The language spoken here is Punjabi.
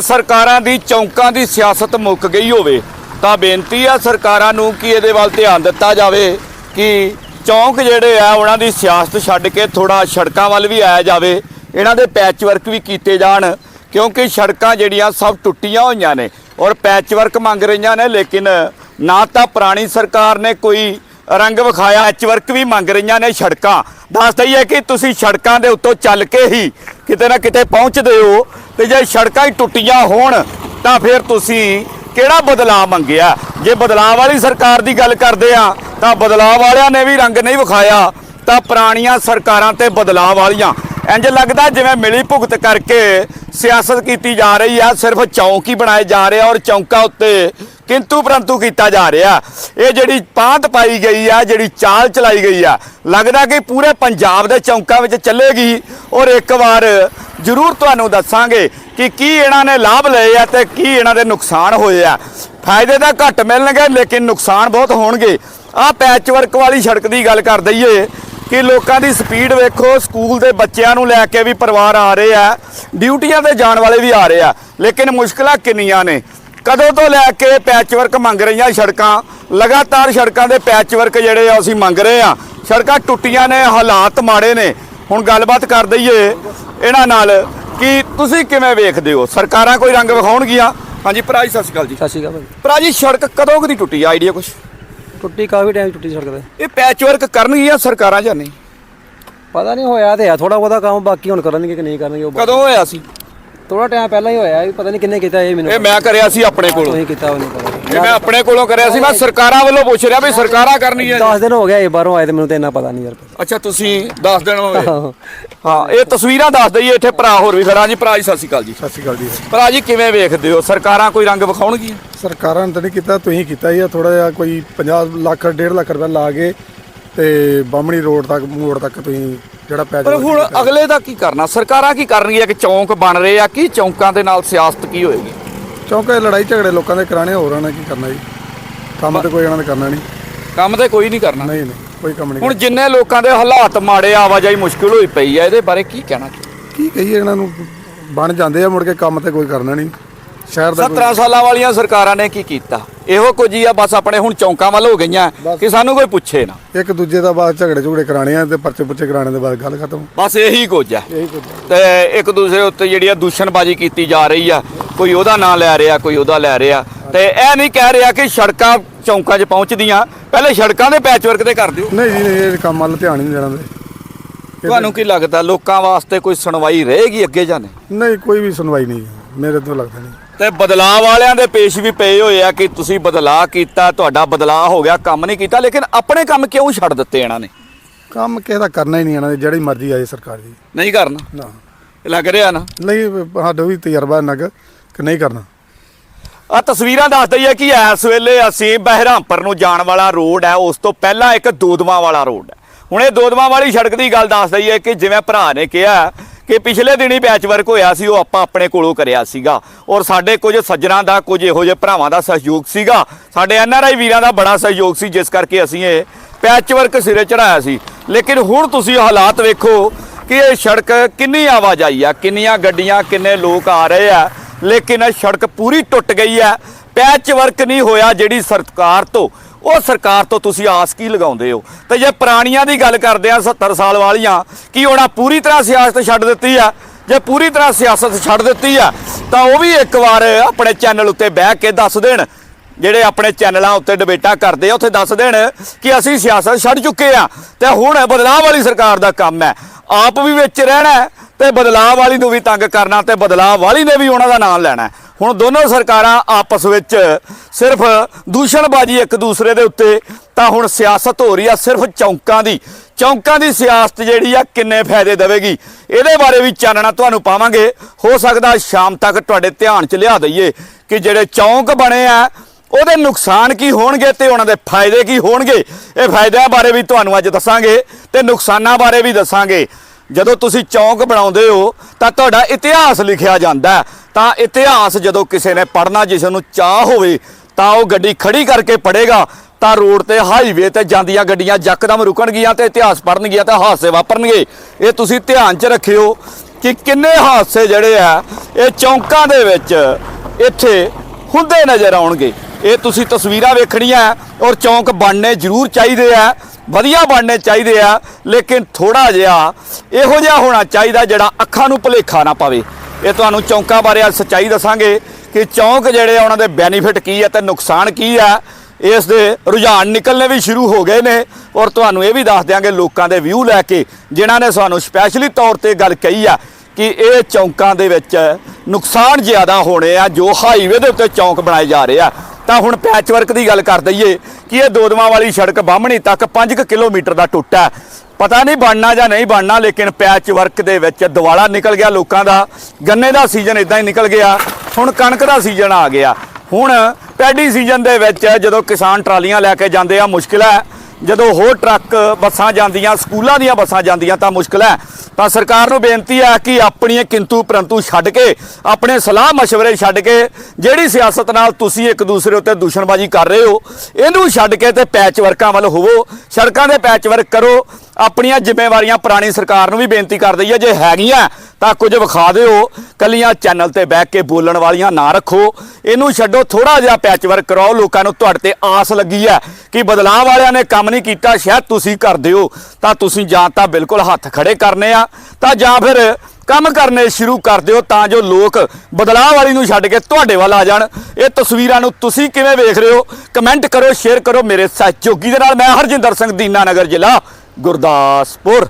ਸਰਕਾਰਾਂ ਦੀ ਚੌਂਕਾਂ ਦੀ ਸਿਆਸਤ ਮੁੱਕ ਗਈ ਹੋਵੇ, ਤਾਂ ਬੇਨਤੀ ਆ ਸਰਕਾਰਾਂ ਨੂੰ ਕਿ ਇਹਦੇ ਵੱਲ ਧਿਆਨ ਦਿੱਤਾ ਜਾਵੇ ਕਿ ਚੌਂਕ ਜਿਹੜੇ ਆ, ਉਹਨਾਂ ਦੀ ਸਿਆਸਤ ਛੱਡ ਕੇ ਥੋੜਾ ਸੜਕਾਂ ਵੱਲ ਵੀ ਆਇਆ ਜਾਵੇ, ਇਹਨਾਂ ਦੇ ਪੈਚ ਵਰਕ ਵੀ ਕੀਤੇ ਜਾਣ, ਕਿਉਂਕਿ ਸੜਕਾਂ ਜਿਹੜੀਆਂ ਸਭ ਟੁੱਟੀਆਂ ਹੋਈਆਂ ਨੇ ਔਰ ਪੈਚ ਵਰਕ ਮੰਗ ਰਹੀਆਂ ਨੇ, ਲੇਕਿਨ ਨਾ ਤਾਂ ਪੁਰਾਣੀ ਸਰਕਾਰ ਨੇ ਕੋਈ ਰੰਗ ਵਿਖਾਇਆ ਐਚ ਵਰਕ ਵੀ ਮੰਗ ਰਹੀਆਂ ਨੇ ਸੜਕਾਂ। ਦੱਸ ਦਈਏ ਕਿ ਤੁਸੀਂ ਸੜਕਾਂ ਦੇ ਉੱਤੋਂ ਚੱਲ ਕੇ ਹੀ ਕਿਤੇ ਨਾ ਕਿਤੇ ਪਹੁੰਚਦੇ ਹੋ ਤੇ ਜੇ ਸੜਕਾਂ ਹੀ ਟੁੱਟੀਆਂ ਹੋਣ, ਤਾਂ ਫਿਰ ਤੁਸੀਂ ਕਿਹੜਾ ਬਦਲਾਅ ਮੰਗਿਆ? ਜੇ ਬਦਲਾਅ ਵਾਲੀ ਸਰਕਾਰ ਦੀ ਗੱਲ ਕਰਦੇ ਆ, ਤਾਂ ਬਦਲਾਅ ਵਾਲਿਆਂ ਨੇ ਵੀ ਰੰਗ ਨਹੀਂ ਵਿਖਾਇਆ, ਤਾਂ ਪੁਰਾਣੀਆਂ ਸਰਕਾਰਾਂ ਤੇ ਬਦਲਾਅ ਵਾਲੀਆਂ। ਇੰਜ ਲੱਗਦਾ ਜਿਵੇਂ ਮਿਲੀ ਭੁਗਤ ਕਰਕੇ ਸਿਆਸਤ ਕੀਤੀ ਜਾ ਰਹੀ ਆ, ਸਿਰਫ ਚੌਂਕ ਹੀ ਬਣਾਏ ਜਾ ਰਹੇ ਆ ਔਰ ਚੌਂਕਾਂ ਉੱਤੇ ਕਿੰਤੂ ਪਰੰਤੂ ਕੀਤਾ ਜਾ ਰਿਹਾ। ਇਹ ਜਿਹੜੀ ਪਾਂਤ ਪਾਈ ਗਈ ਆ, ਜਿਹੜੀ ਚਾਲ ਚਲਾਈ ਗਈ ਆ, ਲੱਗਦਾ ਕਿ ਪੂਰੇ ਪੰਜਾਬ ਦੇ ਚੌਂਕਾਂ ਵਿੱਚ ਚੱਲੇਗੀ। ਔਰ ਇੱਕ ਵਾਰ ਜ਼ਰੂਰ ਤੁਹਾਨੂੰ ਦੱਸਾਂਗੇ ਕਿ ਕੀ ਇਹਨਾਂ ਨੇ ਲਾਭ ਲਏ ਆ ਤੇ ਕੀ ਇਹਨਾਂ ਦੇ ਨੁਕਸਾਨ ਹੋਏ ਆ। ਫਾਇਦੇ ਤਾਂ ਘੱਟ ਮਿਲਣਗੇ, ਲੇਕਿਨ ਨੁਕਸਾਨ ਬਹੁਤ ਹੋਣਗੇ। ਆਹ ਪੈਚ ਵਰਕ ਵਾਲੀ ਸੜਕ ਦੀ ਗੱਲ ਕਰ ਦਈਏ ਕਿ ਲੋਕਾਂ ਦੀ ਸਪੀਡ ਵੇਖੋ ਸਕੂਲ ਦੇ ਬੱਚਿਆਂ ਨੂੰ ਲੈ ਕੇ ਵੀ ਪਰਿਵਾਰ ਆ ਰਹੇ ਆ ਡਿਊਟੀਆਂ ਤੇ ਜਾਣ ਵਾਲੇ ਵੀ ਆ ਰਹੇ ਆ ਲੇਕਿਨ ਮੁਸ਼ਕਲਾਂ ਕਿੰਨੀਆਂ ਨੇ? ਕਦੋਂ ਤੋਂ ਲੈ ਕੇ ਪੈਚ ਵਰਕ ਮੰਗ ਰਹੀਆਂ ਸੜਕਾਂ? ਲਗਾਤਾਰ ਸੜਕਾਂ ਦੇ ਪੈਚ ਵਰਕ ਜਿਹੜੇ ਆ ਅਸੀਂ ਮੰਗ ਰਹੇ ਆ। ਸੜਕਾਂ ਟੁੱਟੀਆਂ ਨੇ ਹਾਲਾਤ ਮਾੜੇ ਨੇ। ਹੁਣ ਗੱਲਬਾਤ ਕਰ ਦਈਏ ਇਹਨਾਂ ਨਾਲ ਕਿ ਤੁਸੀਂ ਕਿਵੇਂ ਵੇਖਦੇ ਹੋ? ਸਰਕਾਰਾਂ ਕੋਈ ਰੰਗ ਵਿਖਾਉਣਗੀਆਂ? ਹਾਂਜੀ ਭਰਾ ਜੀ ਸਤਿ ਸ਼੍ਰੀ ਅਕਾਲ ਜੀ। ਸਤਿ ਸ਼੍ਰੀ ਅਕਾਲ ਭਾਜੀ। ਭਰਾ ਜੀ ਸੜਕ ਕਦੋਂ ਕੁ ਦੀ ਟੁੱਟੀ ਆ? ਆਈਡੀਆ ਕੁਛ? ਟੁੱਟੀ ਕਾਫੀ ਟਾਈਮ ਟੁੱਟੀ ਸੜਕ ਤੇ। ਇਹ ਪੈਚ ਵਰਕ ਕਰਨਗੀਆਂ ਸਰਕਾਰਾਂ ਜਾਂ ਨਹੀਂ? ਪਤਾ ਨਹੀਂ ਹੋਇਆ ਤੇ ਆ ਥੋੜਾ ਬਹੁਤਾ ਕੰਮ ਬਾਕੀ ਹੁਣ ਕਰਨਗੇ ਕਿ ਨਹੀਂ ਕਰਨਗੇ ਉਹ ਕਦੋਂ ਹੋਇਆ ਸੀ? ਥੋੜਾ ਟਾਈਮ ਪਹਿਲਾਂ ਹੀ ਹੋਇਆ ਇਹ ਪਤਾ ਨਹੀਂ ਕਿੰਨੇ ਕੀਤਾ ਇਹ ਮੈਨੂੰ ਇਹ ਮੈਂ ਕਰਿਆ ਸੀ ਆਪਣੇ ਕੋਲੋਂ। ਤੁਸੀਂ ਕੀਤਾ ਉਹ ਨਹੀਂ ਪਤਾ। ਇਹ ਮੈਂ ਆਪਣੇ ਕੋਲੋਂ ਕਰਿਆ ਸੀ ਮੈਂ ਸਰਕਾਰਾਂ ਵੱਲੋਂ ਪੁੱਛ ਰਿਹਾ ਵੀ ਸਰਕਾਰਾਂ ਕਰਨੀਆਂ 10 ਦਿਨ ਹੋ ਗਿਆ ਇਹ ਬਾਹਰੋਂ ਆਏ ਤੇ ਮੈਨੂੰ ਤੇ ਇੰਨਾ ਪਤਾ ਨਹੀਂ ਯਾਰ। ਅੱਛਾ ਤੁਸੀਂ ਦੱਸ ਦਿਨ ਹੋ ਗਏ। ਹਾਂ। ਇਹ ਤਸਵੀਰਾਂ ਦੱਸ ਦਈਏ ਇੱਥੇ ਭਰਾ ਹੋਰ ਵੀ ਖੜਾ ਜੀ। ਭਰਾ ਜੀ ਸਤਿ ਸ਼੍ਰੀ ਅਕਾਲ ਜੀ। ਸਤਿ ਸ਼੍ਰੀ ਅਕਾਲ ਜੀ। ਭਰਾ ਜੀ ਕਿਵੇਂ ਵੇਖਦੇ ਹੋ? ਸਰਕਾਰਾਂ ਕੋਈ ਰੰਗ ਵਿਖਾਉਣਗੀਆਂ? ਸਰਕਾਰਾਂ ਨੇ ਤਾਂ ਨਹੀਂ ਕੀਤਾ ਤੁਸੀਂ ਕੀਤਾ ਹੀ ਆ ਥੋੜਾ ਜਿਹਾ ਕੋਈ 50 ਲੱਖ 1.5 ਲੱਖ ਰੁਪਏ ਲਾ ਕੇ ਤੇ ਬਾਹਮਣੀ ਰੋਡ ਤੱਕ ਮੋੜ ਤੱਕ ਤੁਸੀਂ ਜਿਹੜਾ ਪੈਦਲ ਪਰ ਹੁਣ ਅਗਲੇ ਦਾ ਕੀ ਕਰਨਾ? ਸਰਕਾਰਾਂ ਕੀ ਕਰਨਗੀਆਂ? ਕਿ ਚੌਂਕ ਬਣ ਰਹੇ ਆ ਕੀ ਚੌਂਕਾਂ ਦੇ ਨਾਲ ਸਿਆਸਤ ਕੀ ਹੋਏਗੀ? ਚੌਂਕੇ ਲੜਾਈ ਝਗੜੇ ਲੋਕਾਂ ਦੇ ਕਰਾਣੇ ਹੋਰ ਉਹਨਾਂ ਕੀ ਕਰਨਾ ਜੀ? ਕੰਮ ਤੇ ਕੋਈ ਇਹਨਾਂ ਨੇ ਕਰਨਾ ਨਹੀਂ। ਕੰਮ ਤੇ ਕੋਈ ਨਹੀਂ ਕਰਨਾ। ਨਹੀਂ ਨਹੀਂ ਕੋਈ ਕੰਮ ਨਹੀਂ ਹੁਣ ਜਿੰਨੇ ਲੋਕਾਂ ਦੇ ਹਾਲਾਤ ਮਾੜੇ ਆਵਾਜਾਈ ਮੁਸ਼ਕਿਲ ਹੋਈ ਪਈ ਆ ਇਹਦੇ ਬਾਰੇ ਕੀ ਕਹਿਣਾ? ਕੀ ਕਹੀਏ ਇਹਨਾਂ ਨੂੰ ਬਣ ਜਾਂਦੇ ਆ ਮੁੜ ਕੇ ਕੰਮ ਤੇ ਕੋਈ ਕਰਨਾ ਨਹੀਂ। ਸ਼ਹਿਰ ਦਾ ਕੋਈ 17 ਸਾਲਾਂ ਵਾਲੀਆਂ ਸਰਕਾਰਾਂ ਨੇ ਕੀ ਕੀਤਾ? ਇਹੋ ਕੁਝ ਹੀ ਆ ਬਸ ਆਪਣੇ ਹੁਣ ਚੌਂਕਾਂ ਵੱਲ ਹੋ ਗਈਆਂ ਕਿ ਸਾਨੂੰ ਕੋਈ ਪੁੱਛੇ ਨਾ। ਇੱਕ ਦੂਜੇ ਦਾ ਬਾਅਦ ਝਗੜੇ ਝੁਗੜੇ ਕਰਾਣੇ ਆ ਤੇ ਪਰਚੇ ਪੁੱਚੇ ਕਰਾਣੇ ਦੇ ਬਾਅਦ ਗੱਲ ਖਤਮ। ਬਸ ਇਹੀ ਕੁਝ ਆ। ਇਹੀ ਕੁਝ ਤੇ ਇੱਕ ਦੂਸਰੇ ਉੱਤੇ ਜਿਹੜੀ ਆ ਦੂਸ਼ਣਬਾਜ਼ੀ ਕੀਤੀ ਜਾ ਰਹੀ ਆ ਕੋਈ ਉਹਦਾ ਨਾਂ ਲੈ ਰਿਹਾ ਕੋਈ ਉਹਦਾ ਲੈ ਰਿਹਾ। ਤੇ ਇਹ ਨਹੀਂ ਕਹਿ ਰਿਹਾ ਕਿ ਸੜਕਾਂ ਚੌਂਕਾਂ 'ਚ ਪਹੁੰਚਦੀਆਂ ਪਹਿਲੇ ਸੜਕਾਂ ਦੇ ਪੈਚਵਰਕ ਤੇ ਕਰ ਦਿਓ। ਨਹੀਂ ਜੀ ਨਹੀਂ ਇਹ ਕੰਮ ਵੱਲ ਧਿਆਨ ਨਹੀਂ ਦੇਣਾ ਦੇ ਤੁਹਾਨੂੰ ਕੀ ਲੱਗਦਾ ਲੋਕਾਂ ਵਾਸਤੇ ਕੋਈ ਸੁਣਵਾਈ ਰਹੇਗੀ ਅੱਗੇ ਜਾਣੇ ਨਹੀਂ? ਕੋਈ ਵੀ ਸੁਣਵਾਈ ਨਹੀਂ ਮੇਰੇ ਤੋਂ ਲੱਗਦਾ ਨਹੀਂ। ਤੇ ਬਦਲਾਅ ਵਾਲਿਆਂ ਦੇ ਪੇਸ਼ ਵੀ ਪਏ ਹੋਏ ਆ ਕਿ ਤੁਸੀਂ ਬਦਲਾਅ ਕੀਤਾ ਤੁਹਾਡਾ ਬਦਲਾਅ ਹੋ ਗਿਆ ਕੰਮ ਨਹੀਂ ਕੀਤਾ ਲੇਕਿਨ ਆਪਣੇ ਕੰਮ ਕਿਉਂ ਛੱਡ ਦਿੱਤੇ ਇਹਨਾਂ ਨੇ? ਕੰਮ ਕਿਸੇ ਦਾ ਕਰਨਾ ਹੀ ਨਹੀਂ ਇਹਨਾਂ ਦੇ ਜਿਹੜੀ ਮਰਜ਼ੀ ਆਏ ਸਰਕਾਰ ਦੀ। ਨਹੀਂ ਕਰਨਾ? ਨਾ। ਇਹ ਲੱਗ ਰਿਹਾ ਨਾ? ਨਹੀਂ ਸਾਡਾ ਵੀ ਤਜਰਬਾ ਨਗ ਕਿ ਨਹੀਂ ਕਰਨਾ। ਆ ਤਸਵੀਰਾਂ ਦੱਸ ਦਈਏ ਕਿ ਇਸ ਵੇਲੇ ਅਸੀਂ ਬਹਿਰਾਮਪੁਰ ਨੂੰ ਜਾਣ ਵਾਲਾ ਰੋਡ ਹੈ ਉਸ ਤੋਂ ਪਹਿਲਾਂ ਇੱਕ ਦੋਦਵਾ ਵਾਲਾ ਰੋਡ ਹੈ। ਹੁਣ ਇਹ ਦੋਦਵਾ ਵਾਲੀ ਸੜਕ ਦੀ ਗੱਲ ਦੱਸ ਦਈਏ ਕਿ ਜਿਵੇਂ ਭਰਾ ਨੇ ਕਿਹਾ ਕਿ ਪਿਛਲੇ ਦਿਨੀ ਪੈਚ ਵਰਕ ਹੋਇਆ ਸੀ, ਉਹ ਆਪਾਂ ਆਪਣੇ ਕੋਲੋਂ ਕਰਿਆ ਸੀਗਾ। ਔਰ ਸਾਡੇ ਕੁਝ ਸੱਜਣਾ ਦਾ, ਕੁਝ ਇਹੋ ਜਿਹੇ ਭਰਾਵਾਂ ਦਾ ਸਹਿਯੋਗ ਸੀਗਾ। ਸਾਡੇ ਐਨਆਰਆਈ ਵੀਰਾਂ ਦਾ ਬੜਾ ਸਹਿਯੋਗ ਸੀ, ਜਿਸ ਕਰਕੇ ਅਸੀਂ ਇਹ ਪੈਚ ਵਰਕ ਸਿਰੇ ਚੜਾਇਆ ਸੀ। ਲੇਕਿਨ ਹੁਣ ਤੁਸੀਂ ਹਾਲਾਤ ਵੇਖੋ ਕਿ ਇਹ ਸੜਕ ਕਿੰਨੀ ਆਵਾਜਾਈ ਆ, ਕਿੰਨੀਆਂ ਗੱਡੀਆਂ, ਕਿੰਨੇ ਲੋਕ ਆ ਰਹੇ ਆ। ਲੇਕਿਨ ਇਹ ਸੜਕ ਪੂਰੀ ਟੁੱਟ ਗਈ ਹੈ ਪੈਚ ਵਰਕ ਨਹੀਂ ਹੋਇਆ ਜਿਹੜੀ ਸਰਕਾਰ ਤੋਂ। ਉਹ ਸਰਕਾਰ ਤੋਂ ਤੁਸੀਂ ਆਸ ਕੀ ਲਗਾਉਂਦੇ ਹੋ? ਤੇ ਜੇ ਪੁਰਾਣੀਆਂ ਦੀ ਗੱਲ ਕਰਦੇ ਆ 70 ਸਾਲ ਵਾਲੀਆਂ, ਕੀ ਉਹਨਾਂ ਪੂਰੀ ਤਰ੍ਹਾਂ ਸਿਆਸਤ ਛੱਡ ਦਿੱਤੀ ਆ? ਜੇ ਪੂਰੀ ਤਰ੍ਹਾਂ ਸਿਆਸਤ ਛੱਡ ਦਿੱਤੀ ਆ, ਤਾਂ ਉਹ ਵੀ ਇੱਕ ਵਾਰ ਆਪਣੇ ਚੈਨਲ ਉੱਤੇ ਬਹਿ ਕੇ ਦੱਸ ਦੇਣ। ਜਿਹੜੇ ਆਪਣੇ ਚੈਨਲਾਂ ਉੱਤੇ ਡਿਬੇਟਾਂ ਕਰਦੇ ਆ, ਉੱਥੇ ਦੱਸ ਦੇਣ ਕਿ ਅਸੀਂ ਸਿਆਸਤ ਛੱਡ ਚੁੱਕੇ ਆ। ਤੇ ਹੁਣ ਬਦਲਾਅ ਵਾਲੀ ਸਰਕਾਰ ਦਾ ਕੰਮ ਹੈ। ਆਪ ਵੀ ਵਿੱਚ ਰਹਿਣਾ ਹੈ ਤੇ ਬਦਲਾਅ ਵਾਲੀ ਨੂੰ ਵੀ ਤੰਗ ਕਰਨਾ ਤੇ ਬਦਲਾਅ ਵਾਲੀ ਨੇ ਵੀ ਉਹਨਾਂ ਦਾ ਨਾਮ ਲੈਣਾ ਹੁਣ ਦੋਨੋਂ ਸਰਕਾਰਾਂ ਆਪਸ ਵਿੱਚ ਸਿਰਫ ਦੂਸ਼ਣਬਾਜ਼ੀ ਇੱਕ ਦੂਸਰੇ ਦੇ ਉੱਤੇ, ਤਾਂ ਹੁਣ ਸਿਆਸਤ ਹੋ ਰਹੀ ਆ ਸਿਰਫ ਚੌਂਕਾਂ ਦੀ। ਚੌਂਕਾਂ ਦੀ ਸਿਆਸਤ ਜਿਹੜੀ ਆ ਕਿੰਨੇ ਫਾਇਦੇ ਦੇਵੇਗੀ? ਇਹਦੇ ਬਾਰੇ ਵੀ ਚਾਨਣਾ ਤੁਹਾਨੂੰ ਪਾਵਾਂਗੇ। ਹੋ ਸਕਦਾ ਸ਼ਾਮ ਤੱਕ ਤੁਹਾਡੇ ਧਿਆਨ 'ਚ ਲਿਆ ਦਈਏ ਕਿ ਜਿਹੜੇ ਚੌਂਕ ਬਣੇ ਆ, ਉਹਦੇ ਨੁਕਸਾਨ ਕੀ ਹੋਣਗੇ ਤੇ ਉਹਨਾਂ ਦੇ ਫਾਇਦੇ ਕੀ ਹੋਣਗੇ? ਇਹ ਫਾਇਦਿਆਂ ਬਾਰੇ ਵੀ ਤੁਹਾਨੂੰ ਅੱਜ ਦੱਸਾਂਗੇ ਤੇ ਨੁਕਸਾਨਾਂ ਬਾਰੇ ਵੀ ਦੱਸਾਂਗੇ। ਜਦੋਂ ਤੁਸੀਂ ਚੌਂਕ ਬਣਾਉਂਦੇ ਹੋ, ਤਾਂ ਤੁਹਾਡਾ ਇਤਿਹਾਸ ਲਿਖਿਆ ਜਾਂਦਾ ਤਾਂ ਇਤਿਹਾਸ ਜਦੋਂ ਕਿਸੇ ਨੇ ਪੜ੍ਹਨਾ ਜਿਸ ਨੂੰ ਚਾਹ ਹੋਵੇ, ਤਾਂ ਉਹ ਗੱਡੀ ਖੜੀ ਕਰਕੇ ਪੜ੍ਹੇਗਾ। ਤਾਂ ਰੋਡ ਤੇ ਹਾਈਵੇ ਤੇ ਜਾਂਦੀਆਂ ਗੱਡੀਆਂ ਯਕਦਮ ਰੁਕਣਗੀਆਂ ਤੇ ਇਤਿਹਾਸ ਪੜ੍ਹਨਗੀਆਂ ਤਾਂ ਹਾਦਸੇ ਵਾਪਰਨਗੇ। ਇਹ ਤੁਸੀਂ ਧਿਆਨ 'ਚ ਰੱਖਿਓ ਕਿ ਕਿੰਨੇ ਹਾਦਸੇ ਜਿਹੜੇ ਆ, ਇਹ ਚੌਂਕਾਂ ਦੇ ਵਿੱਚ ਇੱਥੇ ਹੁੰਦੇ ਨਜ਼ਰ ਆਉਣਗੇ। ਇਹ ਤੁਸੀਂ ਤਸਵੀਰਾਂ ਵੇਖਣੀਆਂ ਔਰ ਚੌਂਕ ਬਣਨੇ ਜ਼ਰੂਰ ਚਾਹੀਦੇ ਆ, ਵਧੀਆ ਬਣਨੇ ਚਾਹੀਦੇ ਆ, ਲੇਕਿਨ ਥੋੜਾ ਜਿਹਾ ਇਹੋ ਜਿਹਾ ਹੋਣਾ ਚਾਹੀਦਾ ਜਿਹੜਾ ਅੱਖਾਂ ਨੂੰ ਭੁਲੇਖਾ ਨਾ ਪਾਵੇ। ਇਹ ਤੁਹਾਨੂੰ ਚੌਂਕਾਂ ਬਾਰੇ ਅੱਜ ਸੱਚਾਈ ਦੱਸਾਂਗੇ ਕਿ ਚੌਂਕ ਜਿਹੜੇ ਆ, ਉਹਨਾਂ ਦੇ ਬੈਨੀਫਿਟ ਕੀ ਹੈ ਤੇ ਨੁਕਸਾਨ ਕੀ ਹੈ ਇਸ ਦੇ ਰੁਝਾਨ ਨਿਕਲਨੇ ਵੀ ਸ਼ੁਰੂ ਹੋ ਗਏ ਨੇ ਔਰ ਤੁਹਾਨੂੰ ਇਹ ਵੀ ਦੱਸ ਦਿਆਂਗੇ ਲੋਕਾਂ ਦੇ ਵਿਊ ਲੈ ਕੇ, ਜਿਨ੍ਹਾਂ ਨੇ ਸਾਨੂੰ ਸਪੈਸ਼ਲੀ ਤੌਰ ਤੇ ਗੱਲ ਕਹੀ ਆ ਕਿ ਇਹ ਚੌਂਕਾਂ ਦੇ ਵਿੱਚ ਨੁਕਸਾਨ ਜ਼ਿਆਦਾ ਹੋਣੇ ਆ, ਜੋ ਹਾਈਵੇ ਦੇ ਉੱਤੇ ਚੌਂਕ ਬਣਾਏ ਜਾ ਰਹੇ ਆ ਤਾਂ ਹੁਣ ਪੈਚਵਰਕ ਦੀ ਗੱਲ ਕਰ ਦਈਏ ਕਿ ਇਹ ਦੋਦਵਾਂ ਵਾਲੀ ਸੜਕ ਬਾਹਮਣੀ ਤੱਕ 5 ਕਿਲੋਮੀਟਰ ਦਾ ਟੁੱਟਾ ਹੈ। ਪਤਾ ਨਹੀਂ ਬਣਨਾ ਜਾਂ ਨਹੀਂ ਬਣਨਾ, ਲੇਕਿਨ ਪੈਚ ਵਰਕ ਦੇ ਵਿੱਚ ਦਿਵਾਲਾ ਨਿਕਲ ਗਿਆ ਲੋਕਾਂ ਦਾ। ਗੰਨੇ ਦਾ ਸੀਜ਼ਨ ਇਦਾਂ ਹੀ ਨਿਕਲ ਗਿਆ। ਹੁਣ ਕਣਕ ਦਾ ਸੀਜ਼ਨ ਆ ਗਿਆ। ਹੁਣ ਪੈਡੀ ਸੀਜ਼ਨ ਦੇ ਵਿੱਚ ਜਦੋਂ ਕਿਸਾਨ ਟਰਾਲੀਆਂ ਲੈ ਕੇ ਜਾਂਦੇ ਆ, ਮੁਸ਼ਕਿਲ ਹੈ। ਜਦੋਂ ਹੋਰ ਟਰੱਕ ਬੱਸਾਂ ਜਾਂਦੀਆਂ, ਸਕੂਲਾਂ ਦੀਆਂ ਬੱਸਾਂ ਜਾਂਦੀਆਂ ਤਾਂ ਮੁਸ਼ਕਿਲ ਹੈ। ਤਾਂ ਸਰਕਾਰ ਨੂੰ ਬੇਨਤੀ ਹੈ ਕਿ ਆਪਣੀਆਂ ਕਿੰਤੂ ਪਰੰਤੂ ਛੱਡ ਕੇ, ਆਪਣੇ ਸਲਾਹ مشਵਰੇ ਛੱਡ ਕੇ, ਜਿਹੜੀ ਸਿਆਸਤ ਨਾਲ ਤੁਸੀਂ ਇੱਕ ਦੂਸਰੇ ਉੱਤੇ ਦੂਸ਼ਣਬਾਜ਼ੀ ਕਰ ਰਹੇ ਹੋ, ਇਹਨੂੰ ਛੱਡ ਕੇ ਤੇ ਪੈਚ ਵਰਕਾਂ ਵੱਲ ਹੋਵੋ। ਸੜਕਾਂ ਦੇ ਪੈਚ ਵਰਕ ਕਰੋ। ਆਪਣੀਆਂ ਜ਼ਿੰਮੇਵਾਰੀਆਂ ਪੁਰਾਣੀ ਸਰਕਾਰ ਨੂੰ ਵੀ ਬੇਨਤੀ ਕਰ ਦਈਏ, ਜੇ ਹੈਗੀਆਂ, ਤਾਂ ਕੁਝ ਵਿਖਾ ਦਿਓ। ਕੱਲੀਆਂ ਚੈਨਲ ਤੇ ਬਹਿ ਕੇ ਬੋਲਣ ਵਾਲੀਆਂ ਨਾ ਰੱਖੋ। ਇਹਨੂੰ ਛੱਡੋ ਥੋੜਾ ਜਿਹਾ ਪੈਚਵਰਕ ਕਰਾਓ। ਲੋਕਾਂ ਨੂੰ ਤੁਹਾਡੇ ਤੇ ਆਸ ਲੱਗੀ ਹੈ ਕਿ ਬਦਲਾਅ ਵਾਲਿਆਂ ਨੇ ਕੰਮ ਨਹੀਂ ਕੀਤਾ, ਸ਼ਾਇਦ ਤੁਸੀਂ ਕਰ ਦਿਓ। ਤਾਂ ਤੁਸੀਂ ਜਾਂ ਤਾਂ ਬਿਲਕੁਲ ਹੱਥ ਖੜੇ ਕਰਨੇ ਆ, ਤਾਂ ਜਾਂ ਫਿਰ ਕੰਮ ਕਰਨੇ ਸ਼ੁਰੂ ਕਰ ਦਿਓ, ਤਾਂ ਜੋ ਲੋਕ ਬਦਲਾਅ ਵਾਲੀ ਨੂੰ ਛੱਡ ਕੇ ਤੁਹਾਡੇ ਵੱਲ ਆ ਜਾਣ। ਇਹ ਤਸਵੀਰਾਂ ਨੂੰ ਤੁਸੀਂ ਕਿਵੇਂ ਵੇਖ ਰਹੇ ਹੋ? ਕਮੈਂਟ ਕਰੋ, ਸ਼ੇਅਰ ਕਰੋ ਮੇਰੇ ਸਹਿਯੋਗੀ ਦੇ ਨਾਲ। ਮੈਂ ਹਰਜਿੰਦਰ ਸਿੰਘ, ਦੀਨਾ ਨਗਰ ਜ਼ਿਲ੍ਹਾ। ਗੁਰਦਾਸਪੁਰ।